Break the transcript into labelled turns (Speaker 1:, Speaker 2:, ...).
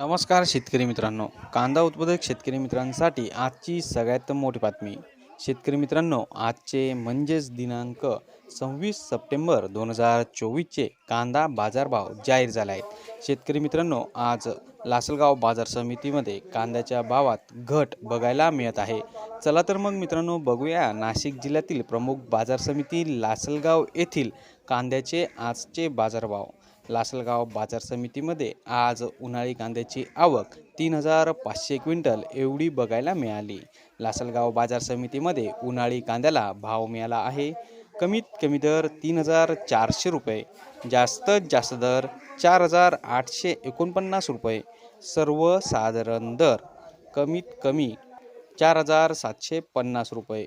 Speaker 1: नमस्कार शेतकरी मित्रांनो. कांदा उत्पादक शेतकरी मित्रांसाठी आजची सगळ्यात मोठी बातमी. शेतकरी मित्रांनो आजचे म्हणजेच दिनांक सव्वीस सप्टेंबर दोन हजार चोवीसचे कांदा बाजारभाव जाहीर झाला आहे. शेतकरी मित्रांनो आज लासलगाव बाजार समितीमध्ये कांद्याच्या भावात घट बघायला मिळत आहे. चला तर मग मित्रांनो बघूया नाशिक जिल्ह्यातील प्रमुख बाजार समिती लासलगाव येथील कांद्याचे आजचे बाजारभाव. लासलगाव बाजार समितीमध्ये आज उन्हाळी कांद्याची आवक तीन हजार पाचशे क्विंटल एवढी बघायला मिळाली. लासलगाव बाजार समितीमध्ये उन्हाळी कांद्याला भाव मिळाला आहे. कमीत कमी दर तीन हजार चारशे रुपये जास्तीत जास्त दर चार हजार आठशे एकोणपन्नास रुपये सर्वसाधारण दर कमीत कमी चार हजार सातशे पन्नास रुपये.